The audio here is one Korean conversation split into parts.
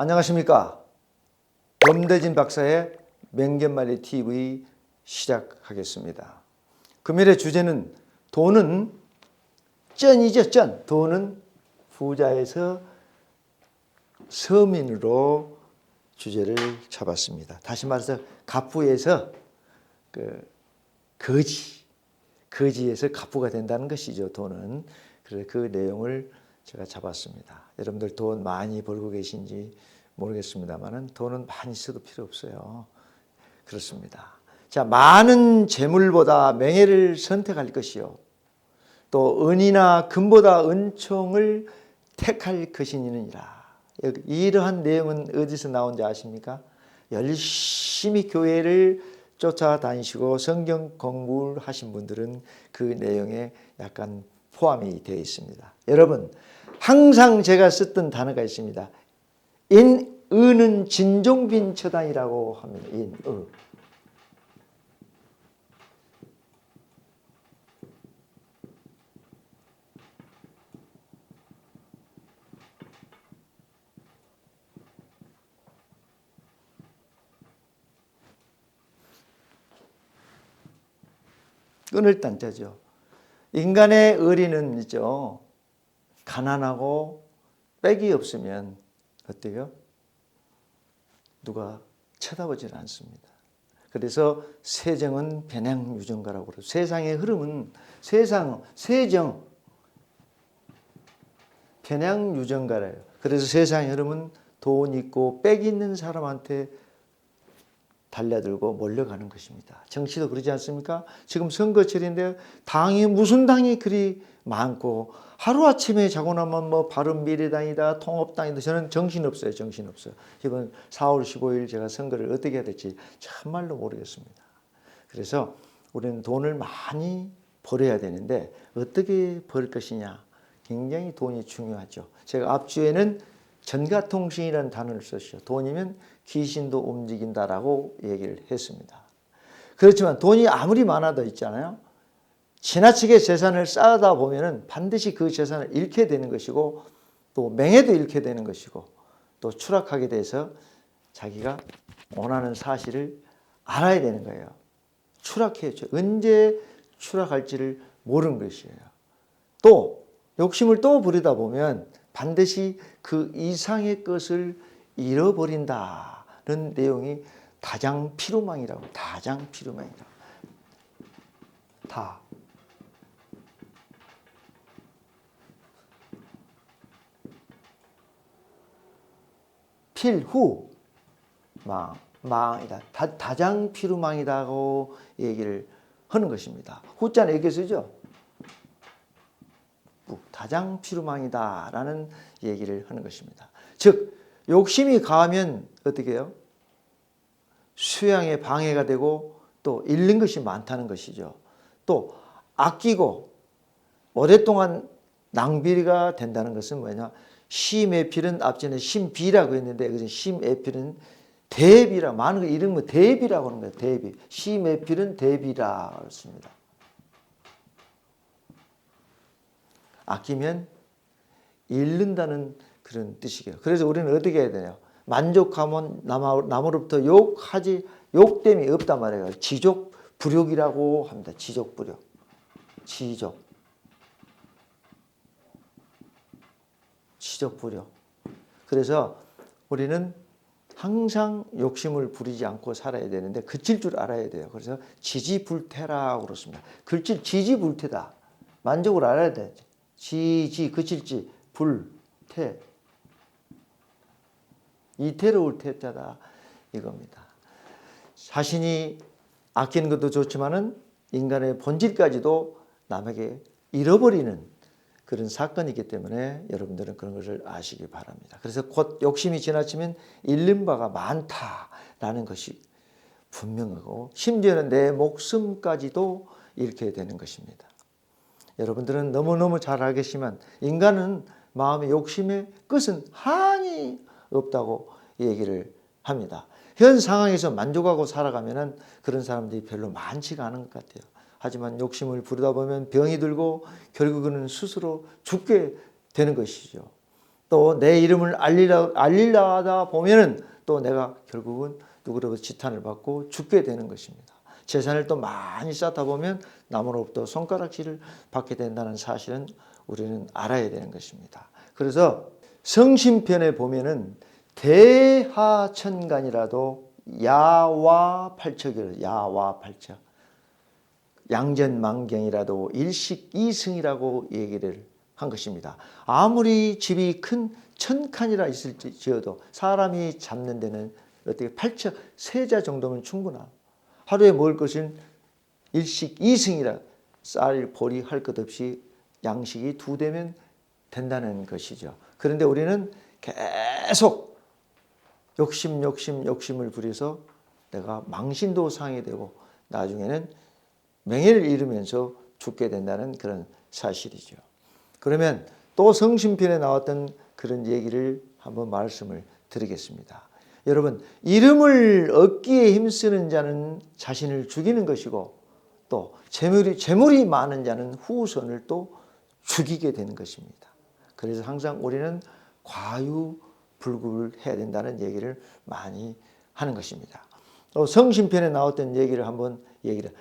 안녕하십니까. 범대진 박사의 맹견말리 TV 시작하겠습니다. 금일의 주제는 돈은 쩐이죠, 쩐. 돈은 부자에서 서민으로 주제를 잡았습니다. 다시 말해서 갑부에서 그 거지, 거지에서 갑부가 된다는 것이죠. 돈은 그래서 그 내용을 제가 잡았습니다. 여러분들 돈 많이 벌고 계신지 모르겠습니다만은 돈은 많이 써도 필요 없어요. 그렇습니다. 자, 많은 재물보다 명예를 선택할 것이요. 또 은이나 금보다 은총을 택할 것이니라. 이러한 내용은 어디서 나온지 아십니까? 열심히 교회를 쫓아다니시고 성경 공부를 하신 분들은 그 내용에 약간 포함이 되어 있습니다. 여러분, 항상 제가 썼던 단어가 있습니다. 인 의는 진종빈 처단이라고 합니다. 인 의. 끊을 단자죠. 인간의 의리는 있죠. 가난하고 빽이 없으면 어때요? 누가 쳐다보질 않습니다. 그래서 세정은 변양 유정가라고 그러죠. 세상의 흐름은 세상 세정 변양 유정가래요. 그래서 세상의 흐름은 돈 있고 빽 있는 사람한테 달려들고 몰려가는 것입니다. 정치도 그러지 않습니까? 지금 선거철인데 당이 무슨 당이 그리 많고 하루아침에 자고 나면 뭐 바른미래당이다 통합당이다. 저는 정신없어요 정신없어요. 이번 4월 15일 제가 선거를 어떻게 해야 될지 참말로 모르겠습니다. 그래서 우리는 돈을 많이 벌어야 되는데 어떻게 벌 것이냐 굉장히 돈이 중요하죠. 제가 앞주에는 전가통신이라는 단어를 썼죠 돈이면 귀신도 움직인다라고 얘기를 했습니다 그렇지만 돈이 아무리 많아도 있잖아요 지나치게 재산을 쌓아다 보면은 반드시 그 재산을 잃게 되는 것이고 또 명예도 잃게 되는 것이고 또 추락하게 돼서 자기가 원하는 사실을 알아야 되는 거예요. 추락해죠. 언제 추락할지를 모르는 것이에요. 또 욕심을 또 부리다 보면 반드시 그 이상의 것을 잃어버린다 는 내용이 다장 피로망이라고 다장 피로망이라고 다 필후 망 망이다 다, 다장 피루망이다고 얘기를 하는 것입니다. 후자는 이렇게 쓰죠. 다장 피루망이다라는 얘기를 하는 것입니다. 즉 욕심이 가면 어떻게 해요? 수양에 방해가 되고 또 잃는 것이 많다는 것이죠. 또 아끼고 오랫동안 낭비가 된다는 것은 뭐냐? 심에필은 앞전에 심비라고 했는데 그 심에필은 대비라 많은 거 이런 거 대비라고 하는 거예요. 대비. 심에필은 대비라 그렇습니다. 아끼면 잃는다는 그런 뜻이에요. 그래서 우리는 어떻게 해야 되냐? 만족하면 남으로부터 욕하지 욕됨이 없단 말이에요. 지족 불욕이라고 합니다. 지족 불욕. 지족. 지적부려. 그래서 우리는 항상 욕심을 부리지 않고 살아야 되는데 그칠 줄 알아야 돼요. 그래서 지지불태라고 그렇습니다. 그칠 지지불태다. 만족을 알아야 돼. 지지 그칠지 불태. 이태로울 태자다 이겁니다. 자신이 아끼는 것도 좋지만은 인간의 본질까지도 남에게 잃어버리는 그런 사건이기 때문에 여러분들은 그런 것을 아시기 바랍니다. 그래서 곧 욕심이 지나치면 잃는 바가 많다라는 것이 분명하고 심지어는 내 목숨까지도 잃게 되는 것입니다. 여러분들은 너무너무 잘 알겠지만 인간은 마음의 욕심의 끝은 한이 없다고 얘기를 합니다. 현 상황에서 만족하고 살아가면 그런 사람들이 별로 많지가 않은 것 같아요. 하지만 욕심을 부르다 보면 병이 들고 결국은 스스로 죽게 되는 것이죠. 또 내 이름을 알리려 알리려 하다 보면은 또 내가 결국은 누구로부터 지탄을 받고 죽게 되는 것입니다. 재산을 또 많이 쌓다 보면 남으로부터 손가락질을 받게 된다는 사실은 우리는 알아야 되는 것입니다. 그래서 성신편에 보면은 대하천간이라도 야와 팔척이라 야와 팔척 양전망경이라도 일식 이승이라고 얘기를 한 것입니다. 아무리 집이 큰 천칸이라 있을지어도 사람이 잡는 데는 어떻게 팔척 세자 정도면 충분하. 하루에 먹을 것은 일식 이승이라 쌀, 보리 할 것 없이 양식이 두 대면 된다는 것이죠. 그런데 우리는 계속 욕심, 욕심, 욕심을 부려서 내가 망신도 상이 되고 나중에는 명예를 잃으면서 죽게 된다는 그런 사실이죠. 그러면 또 성신편에 나왔던 그런 얘기를 한번 말씀을 드리겠습니다. 여러분, 이름을 얻기에 힘쓰는 자는 자신을 죽이는 것이고 또 재물이, 재물이 많은 자는 후손을 또 죽이게 되는 것입니다. 그래서 항상 우리는 과유불급을 해야 된다는 얘기를 많이 하는 것입니다. 또 성신편에 나왔던 얘기를 한번 얘기를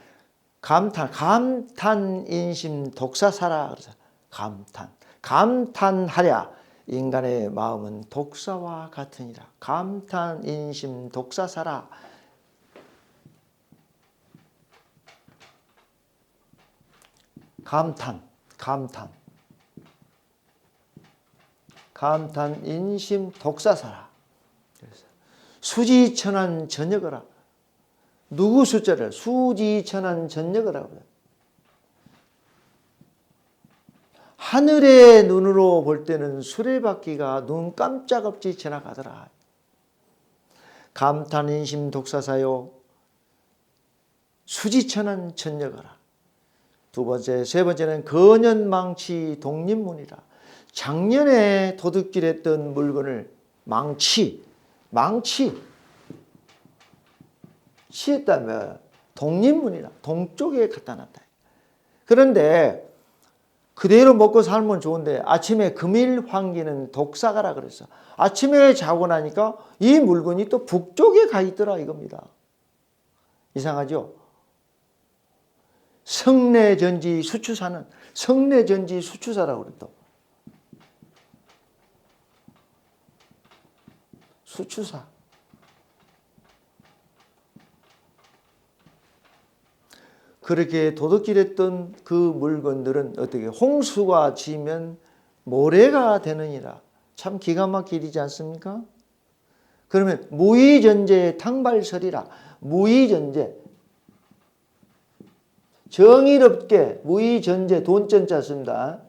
감탄 감탄 인심 독사사라 그래서 감탄. 감탄하랴. 인간의 마음은 독사와 같으니라. 감탄 인심 독사사라. 감탄 감탄 감탄 인심 독사사라 그래서 수지천한 전역어라 누구 숫자를 수지천한 전역이라고 해요. 하늘의 눈으로 볼 때는 수레바퀴가 눈 깜짝 없이 지나가더라. 감탄 인심 독사사요. 수지천한 전역어라. 두 번째, 세 번째는 거년망치 독립문이라. 작년에 도둑질했던 물건을 망치, 망치, 시했다면 독립문이라 동쪽에 갖다 놨다. 그런데 그대로 먹고 살면 좋은데 아침에 금일 환기는 독사가라 그랬어. 아침에 자고 나니까 이 물건이 또 북쪽에 가 있더라 이겁니다. 이상하죠? 성내전지 수추사는 성내전지 수추사라고 그랬다. 수추사. 그렇게 도둑질했던 그 물건들은 어떻게 홍수가 지면 모래가 되느니라. 참 기가 막히지 않습니까? 그러면 무의전제 탕발설이라. 무의전제. 정의롭게 무의전제 돈전자 씁니다.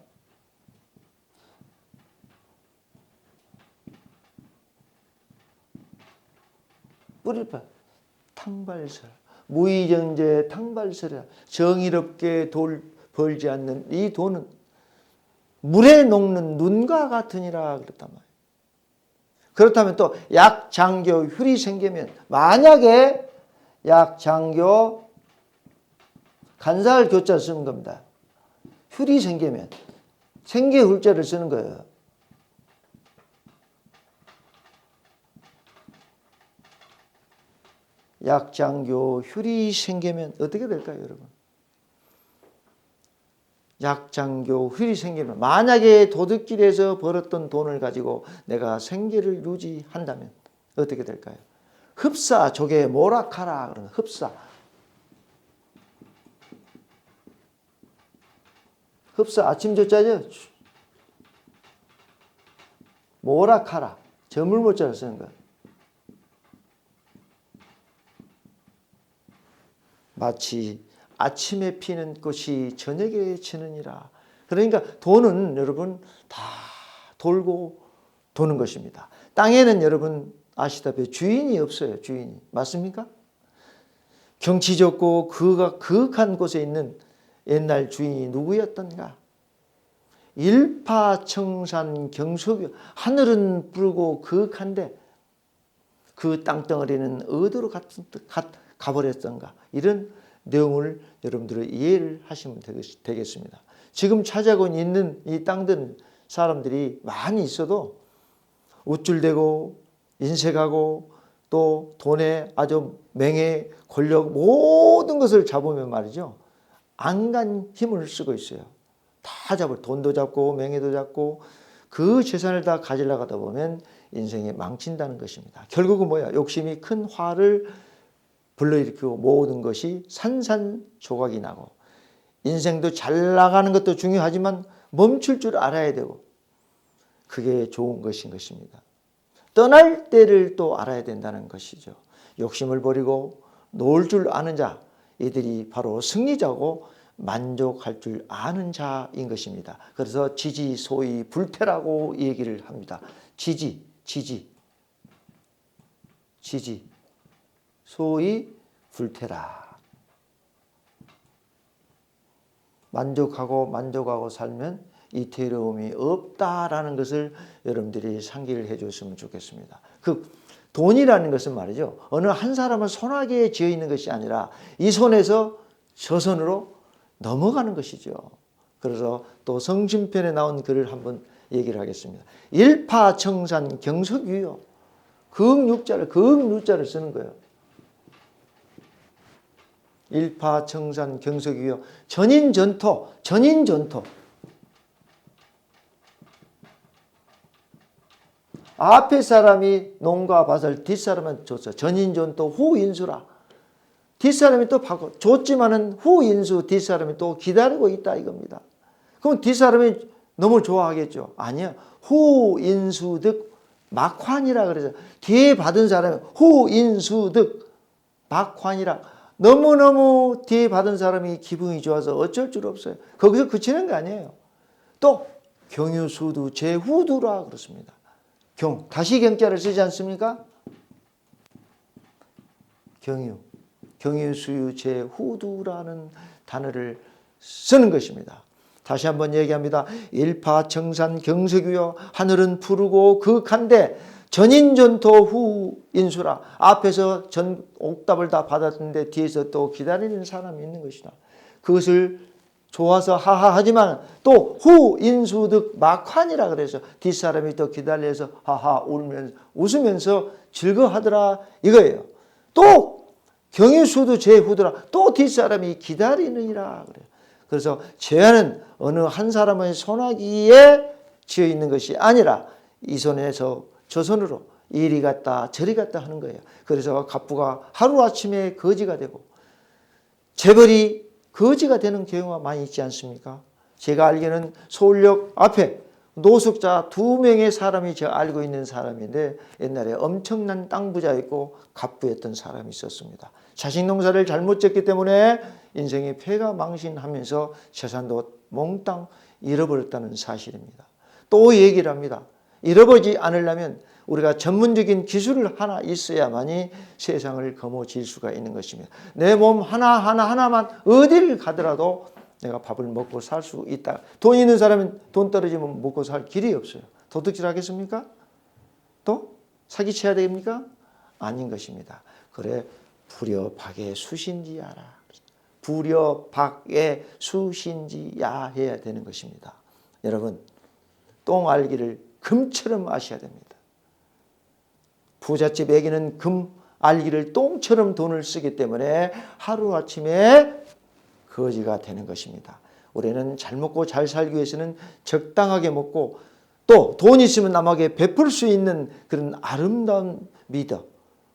뿌리파 탕발설. 무의정제 탕발설이라 정의롭게 돌 벌지 않는 이 돈은 물에 녹는 눈과 같으니라 그랬단 말이에요. 그렇다면 또 약장교 휼이 생기면 만약에 약장교 간살 교자 쓰는 겁니다. 휼이 생기면 생계 훌자를 쓰는 거예요. 약장교 휼이 생기면 어떻게 될까요, 여러분? 약장교 휠이 생기면 만약에 도둑길에서 벌었던 돈을 가지고 내가 생계를 유지한다면 어떻게 될까요? 흡사 조개 모락하라 그러는 흡사 흡사 아침 조자죠 모락하라 저물 모자를 쓰는 거야 마치 아침에 피는 꽃이 저녁에 지느니라. 그러니까 돈은 여러분 다 돌고 도는 것입니다. 땅에는 여러분 아시다시피 주인이 없어요. 주인이. 맞습니까? 경치 좋고 그가 그윽한 곳에 있는 옛날 주인이 누구였던가? 일파청산 경소교 하늘은 붉고 그윽한데 그 땅덩어리는 어디로 갔, 가버렸던가 이런 내용을 여러분들이 이해를 하시면 되겠습니다. 지금 찾아고 있는 이 땅들 사람들이 많이 있어도 우쭐대고 인색하고 또 돈에 아주 명예, 권력 모든 것을 잡으면 말이죠. 안 간 힘을 쓰고 있어요. 다 잡을 돈도 잡고 명예도 잡고 그 재산을 다 가지려고 하다 보면 인생이 망친다는 것입니다. 결국은 뭐야? 욕심이 큰 화를 불러일으키고 모든 것이 산산조각이 나고 인생도 잘 나가는 것도 중요하지만 멈출 줄 알아야 되고 그게 좋은 것인 것입니다. 떠날 때를 또 알아야 된다는 것이죠. 욕심을 버리고 놓을 줄 아는 자, 이들이 바로 승리자고 만족할 줄 아는 자인 것입니다. 그래서 지지 소위 불태라고 얘기를 합니다. 지지, 지지, 지지, 소위 불태라. 만족하고 만족하고 살면 이태로움이 없다라는 것을 여러분들이 상기를 해 줬으면 좋겠습니다. 그 돈이라는 것은 말이죠. 어느 한 사람은 손아귀에 쥐어 있는 것이 아니라 이 손에서 저 손으로 넘어가는 것이죠. 그래서 또 성신편에 나온 글을 한번 얘기를 하겠습니다. 일파청산 경석유요. 극육자를 극육자를 쓰는 거예요. 일파 청산 경석유요. 전인 전토 전인 전토. 앞에 사람이 농가 밭을 뒷사람은 줬어. 전인전토 후인수라. 뒷사람이 또 바꿔 줬지만은 후인수 뒷사람이 또 기다리고 있다 이겁니다. 그럼 뒷사람이 너무 좋아하겠죠? 아니야. 후인수득 막환이라 그래서 뒤에 받은 사람이 후인수득 막환이라 너무너무 뒤에 받은 사람이 기분이 좋아서 어쩔 줄 없어요. 거기서 그치는 거 아니에요. 또 경유수두 제후두라 그렇습니다. 경 다시 경자를 쓰지 않습니까? 경유 경유수유 제후두라는 단어를 쓰는 것입니다. 다시 한번 얘기합니다. 일파청산 경석유여 하늘은 푸르고 극한데 전인전토 후 인수라 앞에서 전 옥답을 다 받았는데 뒤에서 또 기다리는 사람이 있는 것이다. 그것을 좋아서 하하하지만 또 후 인수득 막환이라 그래서 뒷사람이 또 기다려서 하하 울면서 웃으면서 즐거하더라 이거예요. 또 경유수도 제후더라 또 뒷사람이 기다리느니라 그래요. 그래서 죄는 어느 한 사람의 손아귀에 지어 있는 것이 아니라 이 손에서 저 손으로 이리 갔다 저리 갔다 하는 거예요. 그래서 갑부가 하루아침에 거지가 되고 재벌이 거지가 되는 경우가 많이 있지 않습니까? 제가 알기는 서울역 앞에 노숙자 두 명의 사람이 제가 알고 있는 사람인데 옛날에 엄청난 땅 부자였고 갑부였던 사람이 있었습니다. 자식 농사를 잘못 짓기 때문에 인생의 폐가 망신하면서 재산도 몽땅 잃어버렸다는 사실입니다. 또 얘기를 합니다. 잃어버리지 않으려면 우리가 전문적인 기술을 하나 있어야만이 세상을 거머쥘 수가 있는 것입니다. 내 몸 하나 하나 하나만 어디를 가더라도 내가 밥을 먹고 살 수 있다. 돈 있는 사람은 돈 떨어지면 먹고 살 길이 없어요. 도둑질 하겠습니까? 또 사기쳐야 됩니까? 아닌 것입니다. 그래 불여박의 수신지야라. 불여박의 수신지야 해야 되는 것입니다. 여러분 똥 알기를 금처럼 아셔야 됩니다. 부잣집 애기는 금 알기를 똥처럼 돈을 쓰기 때문에 하루아침에 거지가 되는 것입니다. 우리는 잘 먹고 잘 살기 위해서는 적당하게 먹고 또 돈 있으면 남에게 베풀 수 있는 그런 아름다운 미덕,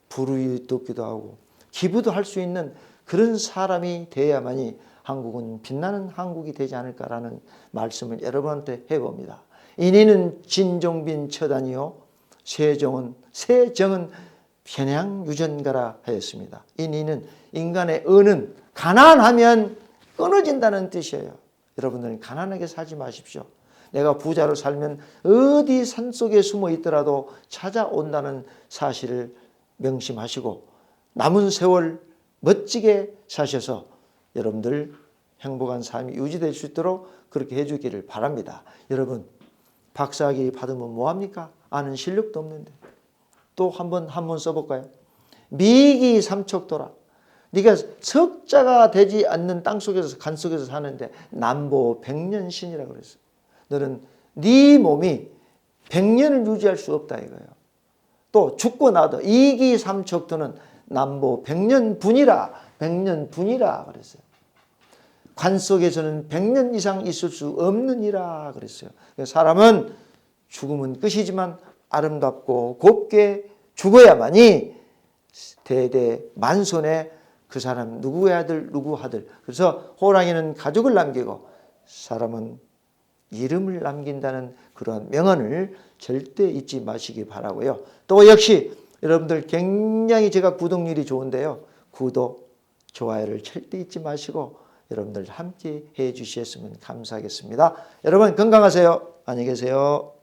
불의도기도 하고 기부도 할 수 있는 그런 사람이 돼야만이 한국은 빛나는 한국이 되지 않을까라는 말씀을 여러분한테 해봅니다. 인인은 진종빈 처단이요 세정은 세정은 편향 유전가라 하였습니다. 인인은 인간의 은은 가난하면 끊어진다는 뜻이에요. 여러분들은 가난하게 살지 마십시오. 내가 부자로 살면 어디 산속에 숨어 있더라도 찾아온다는 사실을 명심하시고 남은 세월 멋지게 사셔서 여러분들 행복한 삶이 유지될 수 있도록 그렇게 해주기를 바랍니다. 여러분 박사학위 받으면 뭐합니까? 아는 실력도 없는데 또 한 번 한 번 써볼까요? 미기 삼척도라. 네가 석자가 되지 않는 땅 속에서 간 속에서 사는데 남보 백년신이라고 그랬어. 너는 네 몸이 100년을 유지할 수 없다 이거예요. 또 죽고 나도 이기 삼척도는 남보 100년 분이라 100년 분이라 그랬어요. 관 속에서는 100년 이상 있을 수 없느니라 그랬어요. 사람은 죽음은 끝이지만 아름답고 곱게 죽어야만이 대대 만손에 그 사람 누구의 아들 누구 아들 그래서 호랑이는 가족을 남기고 사람은 이름을 남긴다는 그러한 명언을 절대 잊지 마시기 바라고요. 또 역시 여러분들 굉장히 제가 구독률이 좋은데요. 구독, 좋아요를 절대 잊지 마시고 여러분들 함께 해 주셨으면 감사하겠습니다. 여러분 건강하세요. 안녕히 계세요.